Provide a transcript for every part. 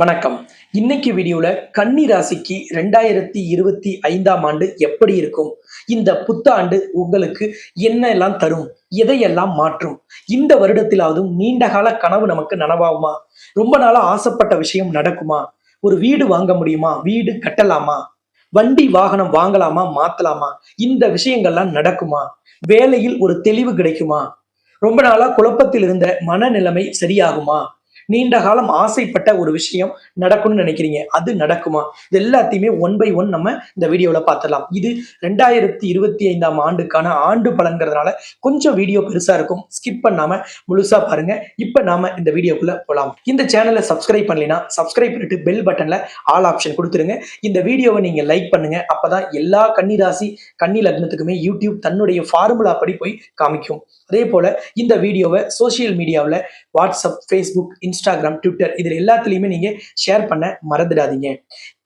வணக்கம். இன்னைக்கு வீடியோல கன்னி ராசிக்கு ரெண்டாயிரத்தி இருபத்தி ஐந்தாம் ஆண்டு எப்படி இருக்கும்? இந்த புத்தாண்டு உங்களுக்கு என்ன எல்லாம் தரும்? எதையெல்லாம் மாற்றும்? இந்த வருடத்திலாவதும் நீண்ட கால கனவு நமக்கு நனவாகுமா? ரொம்ப நாளா ஆசைப்பட்ட விஷயம் நடக்குமா? ஒரு வீடு வாங்க முடியுமா? வீடு கட்டலாமா? வண்டி வாகனம் வாங்கலாமா? மாத்தலாமா? இந்த விஷயங்கள்லாம் நடக்குமா? வேலையில் ஒரு தெளிவு கிடைக்குமா? ரொம்ப நாளா குழப்பத்தில் இருந்த மனநிலைமை சரியாகுமா? நீண்ட காலம் ஆசைப்பட்ட ஒரு விஷயம் நடக்கும்னு நினைக்கிறீங்க. அது நடக்குமா? இது எல்லாத்தையுமே ஒன் பை ஒன் நம்ம இந்த வீடியோவில் பார்த்துடலாம். இது ரெண்டாயிரத்தி இருபத்தி ஐந்தாம் ஆண்டுக்கான ஆண்டு பலன்கிறதுனால கொஞ்சம் வீடியோ பெருசாக இருக்கும். ஸ்கிப் பண்ணாம முழுசா பாருங்க. இப்போ நாம இந்த வீடியோக்குள்ளே போகலாம் இந்த சேனலை சப்ஸ்கிரைப் பண்ணலைன்னா சப்ஸ்கிரைப் பண்ணிட்டு பெல் பட்டனில் ஆல் ஆப்ஷன் கொடுத்துருங்க. இந்த வீடியோவை நீங்கள் லைக் பண்ணுங்க. அப்பதான் எல்லா கன்னிராசி கன்னி லக்னத்துக்குமே யூடியூப் தன்னுடைய ஃபார்முலா படி போய் காமிக்கும். அதே போல இந்த வீடியோவை சோஷியல் மீடியாவில் வாட்ஸ்அப் ஃபேஸ்புக் இன்ஸ்டாகிராம் ட்விட்டர் இதில் எல்லாத்துலேயுமே நீங்கள் ஷேர் பண்ண மறந்துடாதீங்க.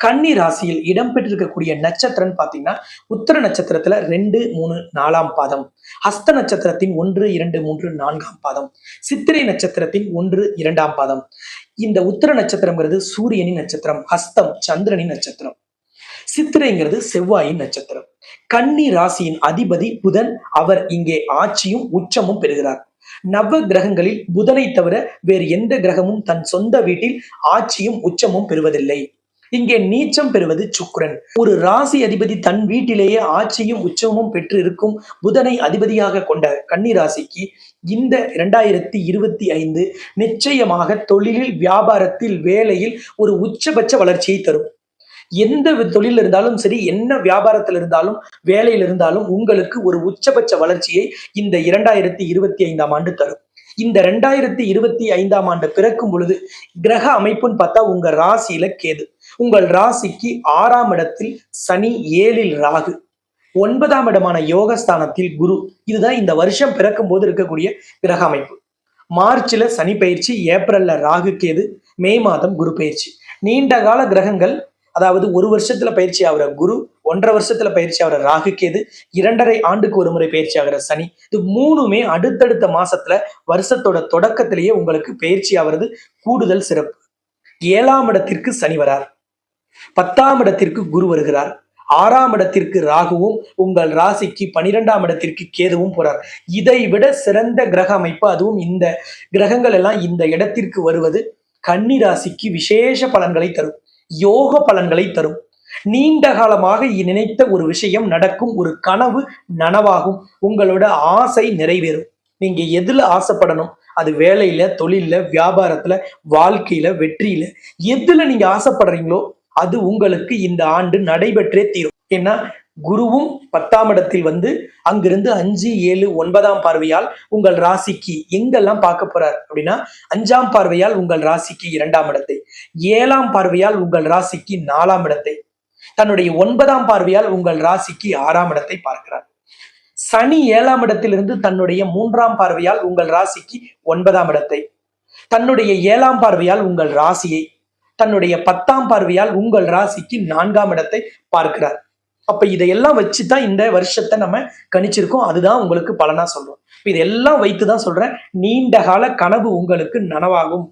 கன்னி ராசியில் இடம்பெற்றிருக்கக்கூடிய நட்சத்திரம்னு பார்த்தீங்கன்னா உத்தர நட்சத்திரத்துல ரெண்டு மூணு நாலாம் பாதம். ஹஸ்த நட்சத்திரத்தின் ஒன்று இரண்டு மூன்று நான்காம் பாதம். சித்திரை நட்சத்திரத்தின் ஒன்று இரண்டாம் பாதம். இந்த உத்தர நட்சத்திரம்ங்கிறது சூரியனின் நட்சத்திரம் ஹஸ்தம் சந்திரனின் நட்சத்திரம். சித்திரைங்கிறது செவ்வாயின் நட்சத்திரம். கன்னி ராசியின் அதிபதி புதன் அவர் இங்கே ஆட்சியும் உச்சமும் பெறுகிறார். நவ கிரகங்களில் புதனை தவிர வேறு எந்த கிரகமும் தன் சொந்த வீட்டில் ஆட்சியும் உச்சமும் பெறுவதில்லை. இங்கே நீச்சம் பெறுவது சுக்ரன் ஒரு ராசி அதிபதி தன் வீட்டிலேயே ஆட்சியும் உச்சமும் பெற்று இருக்கும் புதனை அதிபதியாக கொண்ட கன்னி ராசிக்கு இந்த இரண்டாயிரத்தி இருபத்தி ஐந்து நிச்சயமாக தொழிலில் வியாபாரத்தில் வேலையில் ஒரு உச்சபட்ச வளர்ச்சியை தரும். எந்த தொழில் இருந்தாலும் சரி என்ன வியாபாரத்தில் இருந்தாலும் வேலையில் இருந்தாலும் உங்களுக்கு ஒரு உச்சபட்ச வளர்ச்சியை இந்த இரண்டாயிரத்தி இருபத்தி ஐந்தாம் ஆண்டு தரும். இந்த ரெண்டாயிரத்தி இருபத்தி ஐந்தாம் ஆண்டு பிறக்கும் பொழுது கிரக அமைப்புன்னு பார்த்தா உங்க ராசியில கேது. உங்கள் ராசிக்கு ஆறாம் இடத்தில் சனி ஏழில் ராகு. ஒன்பதாம் இடமான யோகஸ்தானத்தில் குரு. இதுதான் இந்த வருஷம் பிறக்கும் போது இருக்கக்கூடிய கிரக அமைப்பு. மார்ச்ல சனி பயிற்சி ஏப்ரல்ல ராகு கேது மே மாதம் குரு பயிற்சி. நீண்ட கால கிரகங்கள் அதாவது ஒரு வருஷத்துல பயிற்சி ஆகிற குரு ஒன்றரை வருஷத்துல பயிற்சி ஆகிற ராகு கேது இரண்டரை ஆண்டுக்கு ஒரு முறை பயிற்சி ஆகிற சனி இது மூணுமே அடுத்தடுத்த மாசத்துல வருஷத்தோட தொடக்கத்திலேயே உங்களுக்கு பயிற்சி ஆகிறது கூடுதல் சிறப்பு. ஏழாம் இடத்திற்கு சனி வரார். பத்தாம் இடத்திற்கு குரு வருகிறார். ஆறாம் இடத்திற்கு ராகுவும் உங்கள் ராசிக்கு பனிரெண்டாம் இடத்திற்கு கேதுவும் போறார். இதை விட சிறந்த கிரக அமைப்பு அதுவும் இந்த கிரகங்கள் எல்லாம் இந்த இடத்திற்கு வருவது கன்னி ராசிக்கு விசேஷ பலன்களை தரும். யோக பலன்களை தரும். நீண்ட காலமாக நினைத்த ஒரு விஷயம் நடக்கும் ஒரு கனவு நனவாகும். உங்களோட ஆசை நிறைவேறும். நீங்க எதுல ஆசைப்படணும்? அது வேலையில தொழில்ல வியாபாரத்துல வாழ்க்கையில வெற்றியில. எதுல நீங்க ஆசைப்படுறீங்களோ அது உங்களுக்கு இந்த ஆண்டு நடைபெற்றே தீரும். ஏன்னா குருவும் பத்தாம் இடத்தில் வந்து அங்கிருந்து அஞ்சு ஏழு ஒன்பதாம் பார்வையால் உங்கள் ராசிக்கு எங்கெல்லாம் பார்க்க போறார் அப்படின்னா அஞ்சாம் பார்வையால் உங்கள் ராசிக்கு இரண்டாம் இடத்தை ஏழாம் பார்வையால் உங்கள் ராசிக்கு நாலாம் இடத்தை தன்னுடைய ஒன்பதாம் பார்வையால் உங்கள் ராசிக்கு ஆறாம் இடத்தை பார்க்கிறார். சனி ஏழாம் இடத்திலிருந்து தன்னுடைய மூன்றாம் பார்வையால் உங்கள் ராசிக்கு ஒன்பதாம் இடத்தை தன்னுடைய ஏழாம் பார்வையால் உங்கள் ராசியை தன்னுடைய பத்தாம் பார்வையால் உங்கள் ராசிக்கு நான்காம் இடத்தை பார்க்கிறார். அப்ப இதையெல்லாம் வச்சு தான் இந்த வருஷத்தை நம்ம கணிச்சிருக்கோம். அதுதான் உங்களுக்கு பலனா சொல்றோம். இதெல்லாம் வைத்து தான் சொல்றேன். நீண்ட கால கனவு உங்களுக்கு நனவாகும்.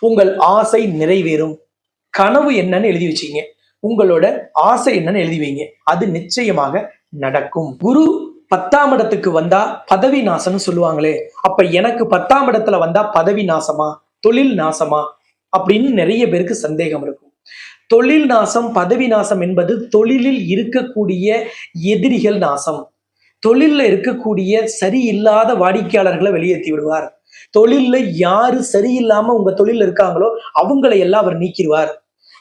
உங்கள் ஆசை நிறைவேறும். கனவு என்னன்னு எழுதி வச்சீங்க. உங்களோட ஆசை என்னன்னு எழுதி வைங்க. அது நிச்சயமாக நடக்கும். குரு பத்தாம் இடத்துக்கு வந்தா பதவி நாசம்னு சொல்லுவாங்களே. அப்ப எனக்கு பத்தாம் இடத்துல வந்தா பதவி நாசமா? தொழில் நாசமா? அப்படின்னு நிறைய பேருக்கு சந்தேகம் இருக்கும். தொழில் நாசம் பதவி நாசம் என்பது தொழிலில் இருக்கக்கூடிய எதிரிகள் நாசம். தொழில்ல இருக்கக்கூடிய சரியில்லாத வாடிக்கையாளர்களை வெளியேற்றி விடுவார். தொழில்ல யாரு சரியில்லாம உங்க தொழில் இருக்காங்களோ அவங்களை எல்லாம் அவர் நீக்கிடுவார்.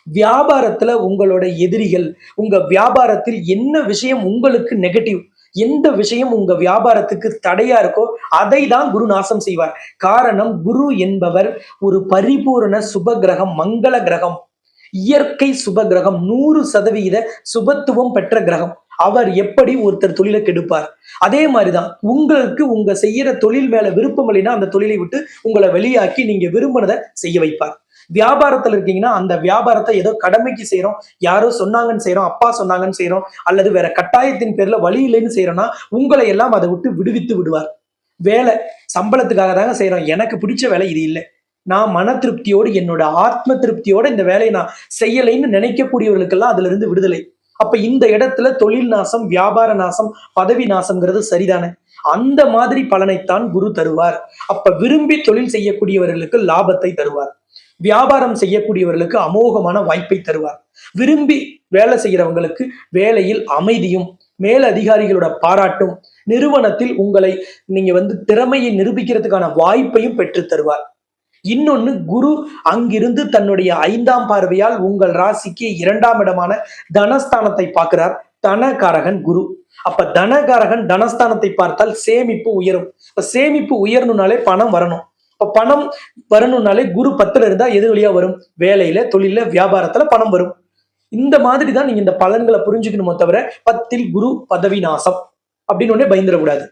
வியாபாரத்துல உங்களோட எதிரிகள் உங்க வியாபாரத்தில் என்ன விஷயம் உங்களுக்கு நெகட்டிவ் எந்த விஷயம் உங்க வியாபாரத்துக்கு தடையா இருக்கோ அதை தான் குரு நாசம் செய்வார். காரணம் குரு என்பவர் ஒரு பரிபூரண சுப கிரகம் மங்கள கிரகம். இயற்கை சுப கிரகம் நூறு சதவீத சுபத்துவம் பெற்ற கிரகம். அவர் எப்படி ஒருத்தர் தொழிலை கெடுப்பார்? அதே மாதிரிதான் உங்களுக்கு உங்க செய்யற தொழில் மேல விருப்பம் இல்லைன்னா அந்த தொழிலை விட்டு உங்களை வெளியாக்கி நீங்க விரும்பினதை செய்ய வைப்பார். வியாபாரத்துல இருக்கீங்கன்னா அந்த வியாபாரத்தை ஏதோ கடமைக்கு செய்யறோம் யாரோ சொன்னாங்கன்னு செய்யறோம் அப்பா சொன்னாங்கன்னு செய்யறோம் அல்லது வேற கட்டாயத்தின் பேர்ல வழி இல்லைன்னு செய்யறோம்னா உங்களை எல்லாம் அதை விட்டு விடுவித்து விடுவார். வேலை சம்பளத்துக்காக தாங்க செய்யறோம் எனக்கு பிடிச்ச வேலை இது இல்லை. நான் மன திருப்தியோடு என்னோட ஆத்ம திருப்தியோட இந்த வேலையை நான் செய்யலைன்னு நினைக்கக்கூடியவர்களுக்கெல்லாம் அதுல இருந்து விடுதலை. அப்ப இந்த இடத்துல தொழில் நாசம் வியாபார நாசம் பதவி நாசம்ங்கிறது சரிதானே? அந்த மாதிரி பலனைத்தான் குரு தருவார். அப்ப விரும்பி தொழில் செய்யக்கூடியவர்களுக்கு லாபத்தை தருவார். வியாபாரம் செய்யக்கூடியவர்களுக்கு அமோகமான வாய்ப்பை தருவார். விரும்பி வேலை செய்யறவங்களுக்கு வேலையில் அமைதியும் மேல் அதிகாரிகளோட பாராட்டும் நிறுவனத்தில் உங்களை நீங்க வந்து திறமையை நிரூபிக்கிறதுக்கான வாய்ப்பையும் பெற்று தருவார். இன்னொன்னு குரு அங்கிருந்து தன்னுடைய ஐந்தாம் பார்வையால் உங்கள் ராசிக்கு இரண்டாம் இடமான தனஸ்தானத்தை பார்க்கிறார். தனகாரகன் குரு. அப்ப தனகாரகன் தனஸ்தானத்தை பார்த்தால் சேமிப்பு உயரும். இப்ப சேமிப்பு உயரணும்னாலே பணம் வரணும். இப்ப பணம் வரணும்னாலே குரு பத்துல இருந்தா எது வழியா வரும்? வேலையில தொழில வியாபாரத்துல பணம் வரும். இந்த மாதிரி தான் நீங்க இந்த பலன்களை புரிஞ்சுக்கணுமோ தவிர பத்தில் குரு பதவி நாசம். அப்படின்னு ஒன்னே பயந்துடக்கூடாது.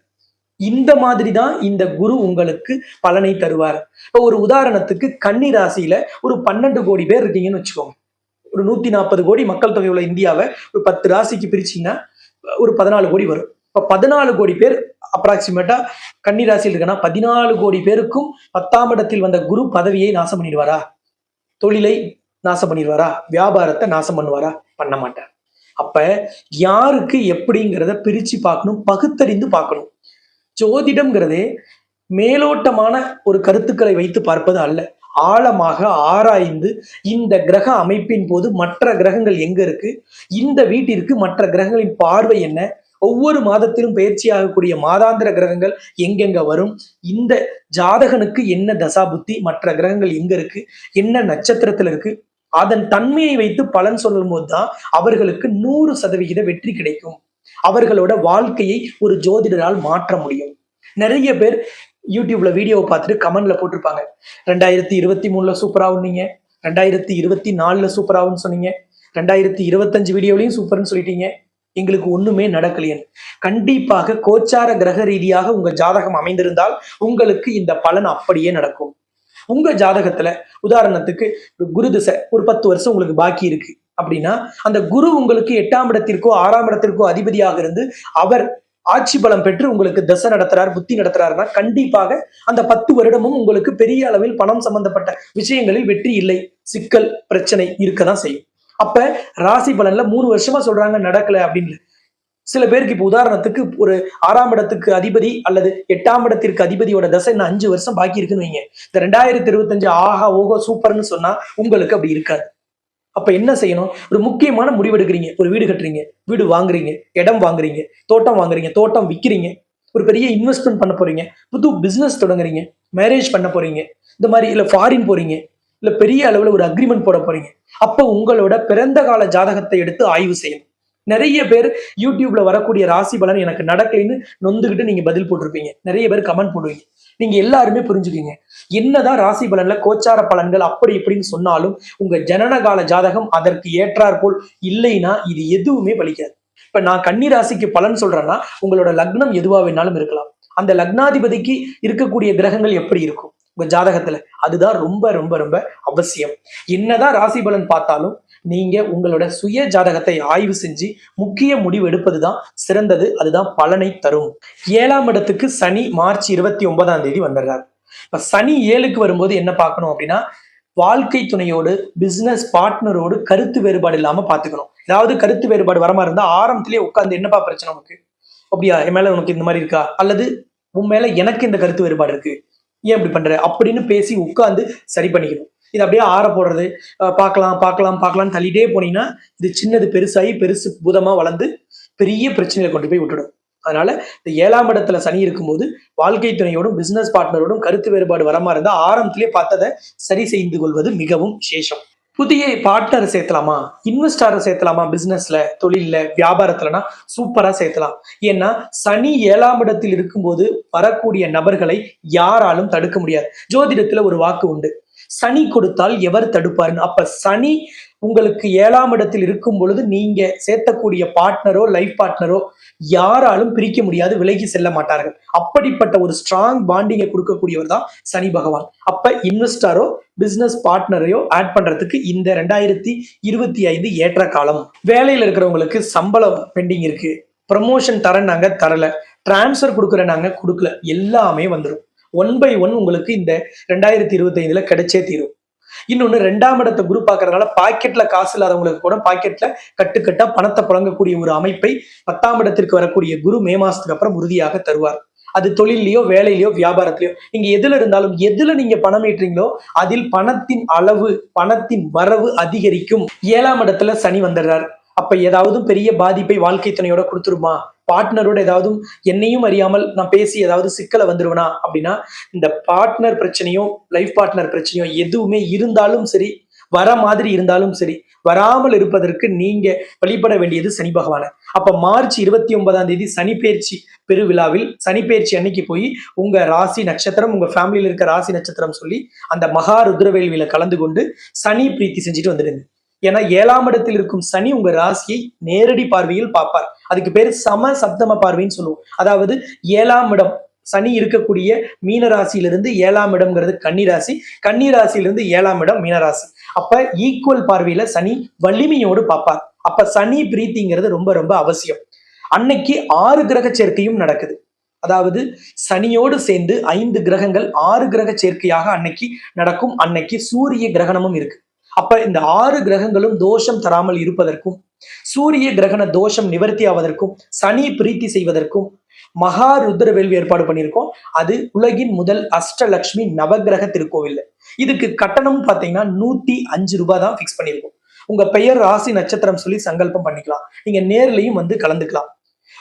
இந்த மாதிரி தான் இந்த குரு உங்களுக்கு பலனை தருவார். இப்போ ஒரு உதாரணத்துக்கு கன்னி ராசியில ஒரு பன்னெண்டு கோடி பேர் இருக்கீங்கன்னு வச்சுக்கோங்க. ஒரு நூத்தி நாற்பது கோடி மக்கள் தொகை உள்ள இந்தியாவை ஒரு பத்து ராசிக்கு பிரிச்சீங்கன்னா ஒரு பதினாலு கோடி வரும். இப்போ பதினாலு கோடி பேர் அப்ராக்சிமேட்டா கன்னி ராசியில் இருக்கனா பதினாலு கோடி பேருக்கும் பத்தாம் இடத்தில் வந்த குரு பதவியை நாசம் பண்ணிடுவாரா? தொழிலை நாசம் பண்ணிடுவாரா? வியாபாரத்தை நாசம் பண்ணுவாரா? பண்ண மாட்டார். அப்ப யாருக்கு எப்படிங்கிறத பிரிச்சு பார்க்கணும் பகுத்தறிந்து பார்க்கணும். ஜோதிடம்ங்கிறதே மேலோட்டமான ஒரு கருத்துக்களை வைத்து பார்ப்பது அல்ல. ஆழமாக ஆராய்ந்து இந்த கிரக அமைப்பின் போது மற்ற கிரகங்கள் எங்க இருக்கு? இந்த வீட்டிற்கு மற்ற கிரகங்களின் பார்வை என்ன? ஒவ்வொரு மாதத்திலும் பயிற்சியாகக்கூடிய மாதாந்திர கிரகங்கள் எங்கெங்க வரும்? இந்த ஜாதகனுக்கு என்ன தசா புத்தி மற்ற கிரகங்கள் எங்க இருக்கு? என்ன நட்சத்திரத்துல இருக்கு? அதன் தன்மையை வைத்து பலன் சொல்லும் போதுதான் அவர்களுக்கு நூறு சதவிகித வெற்றி கிடைக்கும். அவர்களோட வாழ்க்கையை ஒரு ஜோதிடரால் மாற்ற முடியும். நிறைய பேர் யூடியூப்ல வீடியோவை பார்த்துட்டு கமெண்ட்ல போட்டிருப்பாங்க. ரெண்டாயிரத்தி இருபத்தி மூணுல சூப்பராகுன்னீங்க ரெண்டாயிரத்தி இருபத்தி நாலுல சூப்பராகும்னு சொன்னீங்க. ரெண்டாயிரத்தி இருபத்தஞ்சு வீடியோலையும் சூப்பர்னு சொல்லிட்டீங்க. எங்களுக்கு ஒண்ணுமே நடக்கலையன் கண்டிப்பாக கோச்சார கிரக ரீதியாக உங்க ஜாதகம் அமைந்திருந்தால் உங்களுக்கு இந்த பலன் அப்படியே நடக்கும். உங்க ஜாதகத்துல உதாரணத்துக்கு குரு திசை ஒரு பத்து வருஷம் உங்களுக்கு பாக்கி இருக்கு. அப்படின்னா அந்த குரு உங்களுக்கு எட்டாம் இடத்திற்கோ ஆறாம் இடத்திற்கோ அதிபதியாக இருந்து அவர் ஆட்சி பலம் பெற்று உங்களுக்கு தசை நடத்துறார் புத்தி நடத்துறாருன்னா கண்டிப்பாக அந்த பத்து வருடமும் உங்களுக்கு பெரிய அளவில் பணம் சம்பந்தப்பட்ட விஷயங்களில் வெற்றி இல்லை சிக்கல் பிரச்சனை இருக்கதான் செய்யும். அப்ப ராசி பலன்ல மூணு வருஷமா சொல்றாங்க நடக்கல அப்படின்னு. சில பேருக்கு இப்போ உதாரணத்துக்கு ஒரு ஆறாம் இடத்துக்கு அதிபதி அல்லது எட்டாம் இடத்திற்கு அதிபதியோட தசை இன்னும் அஞ்சு வருஷம் பாக்கி இருக்குன்னு வைங்க. இந்த ரெண்டாயிரத்தி இருபத்தஞ்சு ஆஹா ஓஹோ சூப்பர்னு சொன்னா உங்களுக்கு அப்படி இருக்காது. அப்போ என்ன செய்யணும்? ஒரு முக்கியமான முடிவு எடுக்கிறீங்க ஒரு வீடு கட்டுறீங்க. வீடு வாங்குறீங்க. இடம் வாங்குறீங்க. தோட்டம் வாங்குறீங்க. தோட்டம் விற்கிறீங்க ஒரு பெரிய இன்வெஸ்ட்மெண்ட் பண்ண போறீங்க. புது பிஸ்னஸ் தொடங்குறீங்க. மேரேஜ் பண்ண போறீங்க. இந்த மாதிரி இல்லை ஃபாரின் போறீங்க. இல்லை பெரிய அளவில் ஒரு அக்ரிமெண்ட் போட போறீங்க. அப்போ உங்களோட பிறந்த கால ஜாதகத்தை எடுத்து ஆய்வு செய்யணும். நிறைய பேர் யூடியூப்ல வரக்கூடிய ராசி பலன் எனக்கு நடக்கலைன்னு நொந்துகிட்டு நீங்க பதில் போட்டிருப்பீங்க. நிறைய பேர் கமெண்ட் போடுவீங்க. நீங்க எல்லாருமே புரிஞ்சுக்கீங்க என்னதான் ராசி பலன்ல கோச்சார பலன்கள் அப்படி இப்படின்னு சொன்னாலும் உங்க ஜனனகால ஜாதகம் அதற்கு ஏற்றாற்போல் இல்லைன்னா இது எதுவுமே பலிக்காது. இப்ப நான் கன்னி ராசிக்கு பலன் சொல்றேன்னா உங்களோட லக்னம் எதுவா வேணாலும் இருக்கலாம். அந்த லக்னாதிபதிக்கு இருக்கக்கூடிய கிரகங்கள் எப்படி இருக்கும்? உங்க ஜாதகத்துல அதுதான் ரொம்ப ரொம்ப ரொம்ப அவசியம். என்னதான் ராசி பலன் பார்த்தாலும் நீங்க உங்களோட சுய ஜாதகத்தை ஆய்வு செஞ்சு முக்கிய முடிவு எடுப்பதுதான் சிறந்தது அதுதான் பலனை தரும். ஏழாம் இடத்துக்கு சனி மார்ச் இருபத்தி ஒன்பதாம் தேதி வந்துடுறாரு. இப்ப சனி ஏழுக்கு வரும்போது என்ன பார்க்கணும் அப்படின்னா வாழ்க்கை துணையோடு பிசினஸ் பார்ட்னரோடு கருத்து வேறுபாடு இல்லாம பாத்துக்கணும் ஏதாவது கருத்து வேறுபாடு வரமா இருந்தா ஆரம்பத்திலேயே உட்காந்து என்னப்பா பிரச்சனை உனக்கு? அப்படியா? என் மேல உனக்கு இந்த மாதிரி இருக்கா? அல்லது உன் மேல எனக்கு இந்த கருத்து வேறுபாடு இருக்கு? ஏன் இப்படி பண்ற? அப்படின்னு பேசி உட்காந்து சரி பண்ணிக்கணும். இது அப்படியே ஆற போடுறது. பார்க்கலாம் பார்க்கலாம் பார்க்கலாம்னு தள்ளிட்டே போனீங்கன்னா இது சின்னது பெருசாகி பெருசு பூதமா வளர்ந்து பெரிய பிரச்சனைகளை கொண்டு போய் விட்டுடும். அதனால இந்த ஏழாம் இடத்துல சனி இருக்கும்போது வாழ்க்கை துணையோடும் பிசினஸ் பார்ட்னரோடும் கருத்து வேறுபாடு வர மாதிரி இருந்தா ஆரம்பத்திலே பார்த்ததை சரி செய்து கொள்வது மிகவும் விசேஷம். புதிய பார்ட்னரை சேர்த்தலாமா? இன்வெஸ்டாரை சேர்த்தலாமா பிசினஸ்ல தொழில்ல வியாபாரத்துலனா? சூப்பரா சேர்த்தலாம். ஏன்னா சனி ஏழாம் இடத்தில் இருக்கும்போது வரக்கூடிய நபர்களை யாராலும் தடுக்க முடியாது. ஜோதிடத்துல ஒரு வாக்கு உண்டு. சனி கொடுத்தால் எவர் தடுப்பாருன்னு? அப்ப சனி உங்களுக்கு ஏழாம் இடத்தில் இருக்கும் பொழுது நீங்க சேர்த்தக்கூடிய பார்ட்னரோ லைஃப் பார்ட்னரோ யாராலும் பிரிக்க முடியாது விலகி செல்ல மாட்டார்கள். அப்படிப்பட்ட ஒரு ஸ்ட்ராங் பாண்டிங்கை கொடுக்கக்கூடியவர் தான் சனி பகவான். அப்ப இன்வெஸ்டாரோ பிசினஸ் பார்ட்னரையோ ஆட் பண்றதுக்கு இந்த ரெண்டாயிரத்தி இருபத்தி ஐந்து ஏற்ற காலம். வேலையில் இருக்கிறவங்களுக்கு சம்பளம் பெண்டிங் இருக்கு. ப்ரமோஷன் தர நாங்க தரல. டிரான்ஸ்ஃபர் கொடுக்குற நாங்க கொடுக்கல. எல்லாமே வந்துடும் ஒன் பை ஒன் உங்களுக்கு இந்த ரெண்டாயிரத்தி இருபத்தி ஐந்துல கிடைச்சே தீரும். இன்னொன்னு ரெண்டாம் இடத்தை குரு பார்க்கறதுனால பாக்கெட்ல காசு இல்லாதவங்களுக்கு கூட பாக்கெட்ல கட்டுக்கட்டா பணத்தை புழங்கக்கூடிய ஒரு அமைப்பை பத்தாம் இடத்திற்கு வரக்கூடிய குரு மே மாசத்துக்கு அப்புறம் உறுதியாக தருவார். அது தொழிலையோ வேலையிலயோ வியாபாரத்திலயோ நீங்க எதுல இருந்தாலும் எதுல நீங்க பணம் ஈட்டுறீங்களோ அதில் பணத்தின் அளவு பணத்தின் வரவு அதிகரிக்கும். ஏழாம் இடத்துல சனி வந்துடுறார். அப்ப ஏதாவது பெரிய பாதிப்பை வாழ்க்கை துணையோட கொடுத்துருமா? பார்ட்னரோட ஏதாவது என்னையும் அறியாமல் நான் பேசி ஏதாவது சிக்கலை வந்துடுவேனா அப்படின்னா இந்த பார்ட்னர் பிரச்சனையும் லைஃப் பார்ட்னர் பிரச்சனையும் எதுவுமே இருந்தாலும் சரி வர மாதிரி இருந்தாலும் சரி வராமல் இருப்பதற்கு நீங்க வழிபட வேண்டியது சனி பகவான. அப்ப மார்ச் இருபத்தி ஒன்பதாம் தேதி சனி பயிற்சி பெருவிழாவில் சனி பயிற்சி அன்னைக்கு போய் உங்க ராசி நட்சத்திரம் உங்க ஃபேமிலியில இருக்க ராசி நட்சத்திரம் சொல்லி அந்த மகா ருத்ரவேள்வியில கலந்து கொண்டு சனி பிரீத்தி செஞ்சுட்டு வந்துடுங்க. ஏன்னா ஏழாம் இடத்தில் இருக்கும் சனி உங்க ராசியை நேரடி பார்வையில் பார்ப்பார். அதுக்கு பேர் சம சப்தம பார்வைன்னு சொல்லுவோம். அதாவது ஏழாம் இடம் சனி இருக்கக்கூடிய மீன ராசியிலிருந்து ஏழாம் இடம்ங்கிறது கன்னி ராசி கன்னி ராசியிலிருந்து ஏழாம் இடம் மீனராசி அப்ப ஈக்குவல் பார்வையில சனி வலிமையோடு பார்ப்பார். அப்ப சனி பிரீத்திங்கிறது ரொம்ப ரொம்ப அவசியம். அன்னைக்கு ஆறு கிரக சேர்க்கையும் நடக்குது. அதாவது சனியோடு சேர்ந்து ஐந்து கிரகங்கள் ஆறு கிரக சேர்க்கையாக அன்னைக்கு நடக்கும். அன்னைக்கு சூரிய கிரகணமும் இருக்கு. அப்ப இந்த ஆறு கிரகங்களும் தோஷம் தராமல் இருப்பதற்கும் சூரிய கிரகண தோஷம் நிவர்த்தி ஆவதற்கும் சனி பிரீத்தி செய்வதற்கும் மகா ருத்ர வேள்வி ஏற்பாடு பண்ணியிருக்கோம். அது உலகின் முதல் அஷ்டலக்ஷ்மி நவகிரக திருக்கோவில். இதுக்கு கட்டணம் பார்த்தீங்கன்னா நூத்தி அஞ்சு ரூபாய் தான் ஃபிக்ஸ் பண்ணியிருக்கோம். உங்க பெயர் ராசி நட்சத்திரம் சொல்லி சங்கல்பம் பண்ணிக்கலாம். நீங்க நேர்லையும் வந்து கலந்துக்கலாம்.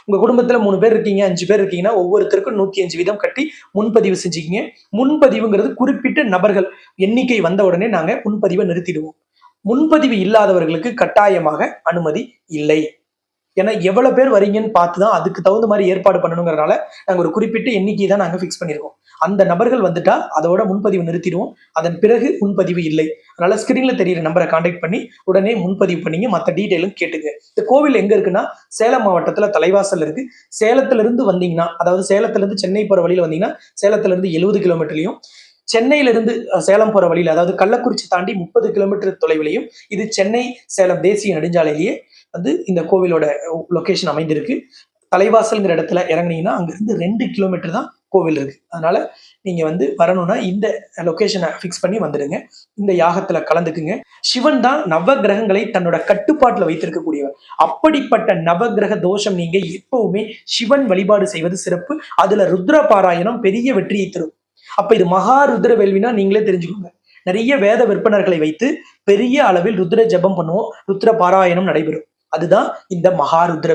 உங்க குடும்பத்துல மூணு பேர் இருக்கீங்க அஞ்சு பேர் இருக்கீங்கன்னா ஒவ்வொருத்தருக்கும் நூத்தி அஞ்சு வீதம் கட்டி முன்பதிவு செஞ்சுக்கிங்க. முன்பதிவுங்கிறது குறிப்பிட்ட நபர்கள் எண்ணிக்கை வந்த உடனே நாங்க முன்பதிவை நிறுத்திடுவோம். முன்பதிவு இல்லாதவர்களுக்கு கட்டாயமாக அனுமதி இல்லை. ஏன்னா எவ்வளவு பேர் வரீங்கன்னு பார்த்து தான் அதுக்கு தகுந்த மாதிரி ஏற்பாடு பண்ணணுங்கிறனால நாங்க ஒரு குறிப்பிட்ட எண்ணிக்கை தான் நாங்க ஃபிக்ஸ் பண்ணியிருக்கோம். அந்த நபர்கள் வந்துட்டா அதோட முன்பதிவு நிறுத்திடுவோம். அதன் பிறகு முன்பதிவு இல்லை. அதனால ஸ்கிரீன்ல தெரியிற நம்பரை கான்டாக்ட் பண்ணி உடனே முன்பதிவு பண்ணிங்க. மற்ற டீட்டெயிலும் கேட்டுங்க. இந்த கோவில் எங்க இருக்குன்னா சேலம் மாவட்டத்துல தலைவாசல் இருக்கு. சேலத்துல இருந்து வந்தீங்கன்னா அதாவது சேலத்துல இருந்து சென்னை போற வழியில வந்தீங்கன்னா சேலத்துல இருந்து எழுபது கிலோமீட்டர்லயும் சென்னையில இருந்து சேலம் போற வழியில அதாவது கள்ளக்குறிச்சி தாண்டி முப்பது கிலோமீட்டர் தொலைவிலையும் இது சென்னை சேலம் தேசிய நெடுஞ்சாலையிலேயே வந்து இந்த கோவிலோட லொகேஷன் அமைந்திருக்கு. தலைவாசல்ங்கிற இடத்துல இறங்குனீங்கன்னா அங்கிருந்து ரெண்டு கிலோமீட்டர் தான் கோவில் இருக்கு. அதனால நீங்க வந்து வரணும்னா இந்த லொக்கேஷனை ஃபிக்ஸ் பண்ணி வந்துடுங்க. இந்த யாகத்துல கலந்துக்குங்க. சிவன் தான் நவ கிரகங்களை தன்னோட கட்டுப்பாட்டில் வைத்திருக்கக்கூடியவர். அப்படிப்பட்ட நவகிரக தோஷம் நீங்க எப்பவுமே சிவன் வழிபாடு செய்வது சிறப்பு. அதுல ருத்ர பாராயணம் பெரிய வெற்றியை தரும். அப்ப இது மகா ருத்ர வேள்வினா நீங்களே தெரிஞ்சுக்கோங்க. நிறைய வேத விற்பனர்களை வைத்து பெரிய அளவில் ருத்ர ஜெபம் பண்ணுவோம். ருத்ர பாராயணம் நடைபெறும். அதுதான் இந்த மகா ருத்ர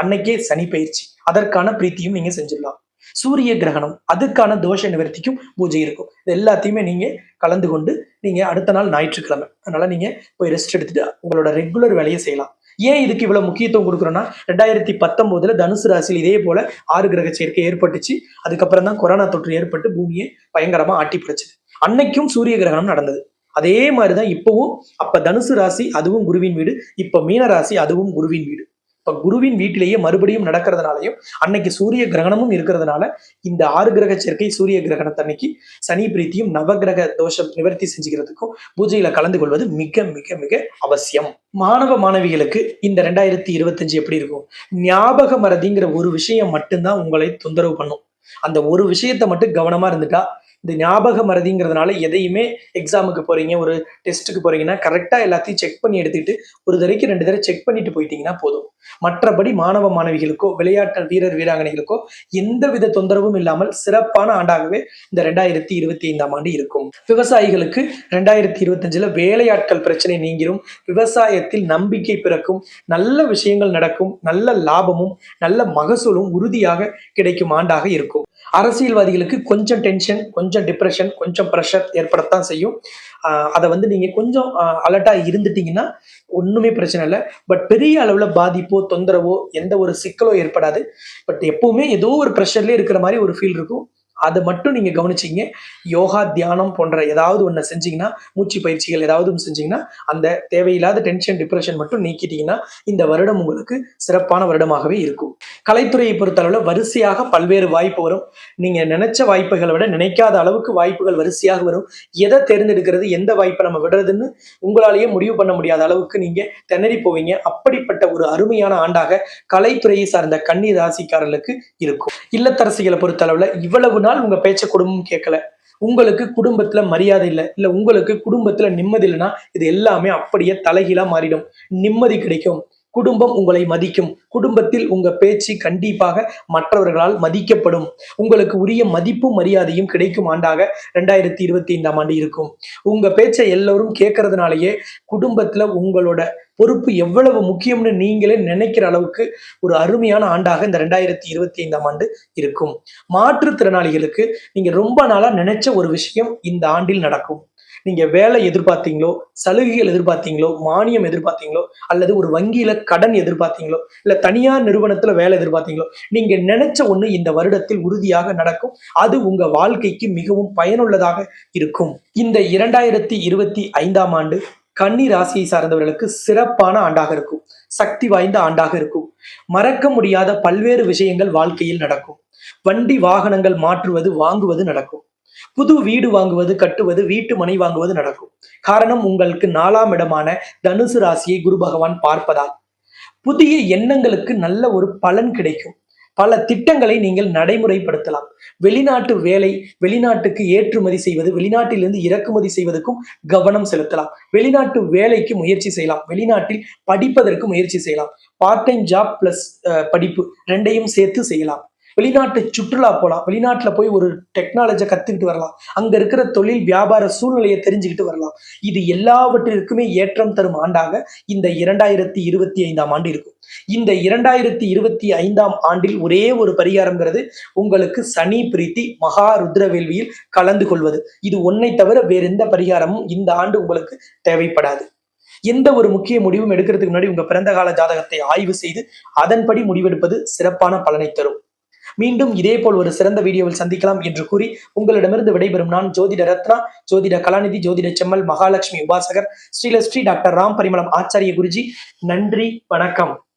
அன்னைக்கே சனி பயிற்சி. அதற்கான பிரீத்தியும் நீங்க செஞ்சிடலாம். சூரிய கிரகணம் அதுக்கான தோஷ நிவர்த்திக்கும் பூஜை இருக்கும். இது எல்லாத்தையுமே நீங்க கலந்து கொண்டு நீங்க அடுத்த நாள் ஞாயிற்றுக்கிழமை. அதனால நீங்க போய் ரெஸ்ட் எடுத்துட்டு உங்களோட ரெகுலர் வேலையை செய்யலாம். ஏன் இதுக்கு இவ்வளவு முக்கியத்துவம் கொடுக்குறோம்னா ரெண்டாயிரத்தி பத்தொன்பதுல தனுசு ராசியில் இதே போல ஆறு கிரக சேர்க்கை ஏற்பட்டுச்சு. அதுக்கப்புறம் தான் கொரோனா தொற்று ஏற்பட்டு பூமியை பயங்கரமா ஆட்டி பிடிச்சது. அன்னைக்கும் சூரிய கிரகணம் நடந்தது. அதே மாதிரிதான் இப்பவும் அப்ப தனுசு ராசி அதுவும் குருவின் வீடு இப்ப மீன ராசி அதுவும் குருவின் வீடு. இப்போ குருவின் வீட்டிலேயே மறுபடியும் நடக்கிறதுனாலையும் அன்னைக்கு சூரிய கிரகணமும் இருக்கிறதுனால இந்த ஆறு கிரக சேர்க்கை சூரிய கிரகணத்தன்னைக்கு சனி பிரீத்தியும் நவகிரக தோஷம் நிவர்த்தி செஞ்சுக்கிறதுக்கும் பூஜையில கலந்து கொள்வது மிக மிக மிக அவசியம். மாணவ மாணவிகளுக்கு இந்த ரெண்டாயிரத்தி இருபத்தஞ்சு எப்படி இருக்கும்? ஞாபக மறதிங்கிற ஒரு விஷயம் மட்டும்தான் உங்களை தொந்தரவு பண்ணும். அந்த ஒரு விஷயத்த மட்டும் கவனமா இருந்துட்டா இந்த ஞாபக மறதிங்கிறதுனால எதையுமே எக்ஸாமுக்கு போறீங்க ஒரு டெஸ்ட்டுக்கு போறீங்கன்னா கரெக்டாக எல்லாத்தையும் செக் பண்ணி எடுத்துட்டு ஒரு தடவைக்கு ரெண்டு தடவை செக் பண்ணிட்டு போயிட்டீங்கன்னா போதும். மற்றபடி மாணவ மாணவிகளுக்கோ விளையாட்டு வீரர் வீராங்கனைகளுக்கோ எந்த வித தொந்தரவும் இல்லாமல் சிறப்பான ஆண்டாகவே இந்த ரெண்டாயிரத்தி இருபத்தி ஐந்தாம் ஆண்டு இருக்கும். விவசாயிகளுக்கு ரெண்டாயிரத்தி இருபத்தஞ்சுல வேலையாட்கள் பிரச்சனை நீங்கிரும். விவசாயத்தில் நம்பிக்கை பிறக்கும். நல்ல விஷயங்கள் நடக்கும். நல்ல லாபமும் நல்ல மகசூலும் உறுதியாக கிடைக்கும் ஆண்டாக இருக்கும். அரசியல்வாதிகளுக்கு கொஞ்சம் டென்ஷன் கொஞ்சம் டிப்ரெஷன் கொஞ்சம் ப்ரெஷர் ஏற்படத்தான் செய்யும். அதை வந்து நீங்க கொஞ்சம் அலர்ட்டா இருந்துட்டீங்கன்னா ஒண்ணுமே பிரச்சனை இல்லை. பட் பெரிய அளவுல பாதிப்போ தொந்தரவோ எந்த ஒரு சிக்கலோ ஏற்படாது. பட் எப்பவுமே ஏதோ ஒரு ப்ரெஷர்லேயே இருக்கிற மாதிரி ஒரு ஃபீல் இருக்கும். அதை மட்டும் நீங்கள் கவனிச்சீங்க. யோகா தியானம் போன்ற ஏதாவது ஒன்று செஞ்சீங்கன்னா மூச்சு பயிற்சிகள் ஏதாவது செஞ்சிங்கன்னா செஞ்சீங்கன்னா அந்த தேவையில்லாத டென்ஷன் டிப்ரெஷன் மட்டும் நீக்கிட்டீங்கன்னா இந்த வருடம் உங்களுக்கு சிறப்பான வருடமாகவே இருக்கும். கலைத்துறையை பொறுத்தளவில் வரிசையாக பல்வேறு வாய்ப்பு வரும். நீங்கள் நினைச்ச வாய்ப்புகளை விட நினைக்காத அளவுக்கு வாய்ப்புகள் வரிசையாக வரும். எதை தேர்ந்தெடுக்கிறது எந்த வாய்ப்பை நம்ம விடுறதுன்னு உங்களாலேயே முடிவு பண்ண முடியாத அளவுக்கு நீங்கள் திணறி போவீங்க. அப்படிப்பட்ட ஒரு அருமையான ஆண்டாக கலைத்துறையை சார்ந்த கன்னி ராசிக்காரர்களுக்கு இருக்கும். இல்லத்தரசிகளை பொறுத்தளவில் இவ்வளவு நாள் நாள் உங்க பேச்ச குடும்பம் கேட்கல உங்களுக்கு குடும்பத்துல மரியாதை இல்லை. இல்ல உங்களுக்கு குடும்பத்துல நிம்மதி இல்லைன்னா இது எல்லாமே அப்படியே தலைகீழா மாறிடும். நிம்மதி கிடைக்கும். குடும்பம் உங்களை மதிக்கும். குடும்பத்தில் உங்க பேச்சு கண்டிப்பாக மற்றவர்களால் மதிக்கப்படும். உங்களுக்கு உரிய மதிப்பும் மரியாதையும் கிடைக்கும் ஆண்டாக ரெண்டாயிரத்தி இருபத்தி ஐந்தாம் ஆண்டு இருக்கும். உங்க பேச்சை எல்லோரும் கேட்கறதுனாலயே குடும்பத்துல உங்களோட பொறுப்பு எவ்வளவு முக்கியம்னு நீங்களே நினைக்கிற அளவுக்கு ஒரு அருமையான ஆண்டாக இந்த ரெண்டாயிரத்தி இருபத்தி ஐந்தாம் ஆண்டு இருக்கும். மாற்றுத்திறனாளிகளுக்கு நீங்க ரொம்ப நாளா நினைச்ச ஒரு விஷயம் இந்த ஆண்டில் நடக்கும். நீங்க வேலை எதிர்பார்த்தீங்களோ சலுகைகள் எதிர்பார்த்தீங்களோ மானியம் எதிர்பார்த்தீங்களோ அல்லது ஒரு வங்கியில கடன் எதிர்பார்த்தீங்களோ இல்ல தனியார் நிறுவனத்துல வேலை எதிர்பார்த்தீங்களோ நீங்க நினைச்ச ஒண்ணு இந்த வருடத்தில் உறுதியாக நடக்கும். அது உங்க வாழ்க்கைக்கு மிகவும் பயனுள்ளதாக இருக்கும். இந்த இரண்டாயிரத்தி இருபத்தி ஐந்தாம் ஆண்டு கன்னி ராசியை சார்ந்தவர்களுக்கு சிறப்பான ஆண்டாக இருக்கும். சக்தி வாய்ந்த ஆண்டாக இருக்கும். மறக்க முடியாத பல்வேறு விஷயங்கள் வாழ்க்கையில் நடக்கும். வண்டி வாகனங்கள் மாற்றுவது வாங்குவது நடக்கும். புது வீடு வாங்குவது கட்டுவது வீட்டு மனை வாங்குவது நடக்கும். காரணம் உங்களுக்கு நாலாம் இடமான தனுசு ராசியை குரு பகவான் பார்ப்பதால். புதிய எண்ணங்களுக்கு நல்ல ஒரு பலன் கிடைக்கும். பல திட்டங்களை நீங்கள் நடைமுறைப்படுத்தலாம். வெளிநாட்டு வேலை வெளிநாட்டுக்கு ஏற்றுமதி செய்வது வெளிநாட்டிலிருந்து இறக்குமதி செய்வதற்கும் கவனம் செலுத்தலாம். வெளிநாட்டு வேலைக்கு முயற்சி செய்யலாம். வெளிநாட்டில் படிப்பதற்கு முயற்சி செய்யலாம். பார்ட் டைம் ஜாப் பிளஸ் படிப்பு ரெண்டையும் சேர்த்து செய்யலாம். வெளிநாட்டு சுற்றுலா போகலாம் வெளிநாட்டுல போய் ஒரு டெக்னாலஜியை கத்துக்கிட்டு வரலாம். அங்க இருக்கிற தொழில் வியாபார சூழ்நிலையை தெரிஞ்சுக்கிட்டு வரலாம். இது எல்லாவற்றிற்குமே ஏற்றம் தரும் ஆண்டாக இந்த இரண்டாயிரத்தி இருபத்தி ஐந்தாம் ஆண்டு இருக்கும். இந்த இரண்டாயிரத்தி இருபத்தி ஐந்தாம் ஆண்டில் ஒரே ஒரு பரிகாரம்ங்கிறது உங்களுக்கு சனி பிரீத்தி மகா ருத்ரவேள்வியில் கலந்து கொள்வது. இது ஒன்னை தவிர வேற எந்த பரிகாரமும் இந்த ஆண்டு உங்களுக்கு தேவைப்படாது. எந்த ஒரு முக்கிய முடிவும் எடுக்கிறதுக்கு முன்னாடி உங்க பிறந்த கால ஜாதகத்தை ஆய்வு செய்து அதன்படி முடிவெடுப்பது சிறப்பான பலனை தரும். மீண்டும் இதேபோல் ஒரு சிறந்த வீடியோவில் சந்திக்கலாம் என்று கூறி உங்களிடமிருந்து விடைபெறும் நான் ஜோதிட ரத்னா ஜோதிட கலாநிதி ஜோதிட செம்மல் மகாலட்சுமி உபாசகர் ஸ்ரீலஸ்ரீ டாக்டர் ராம் பரிமளம் ஆச்சாரிய குருஜி. நன்றி வணக்கம்.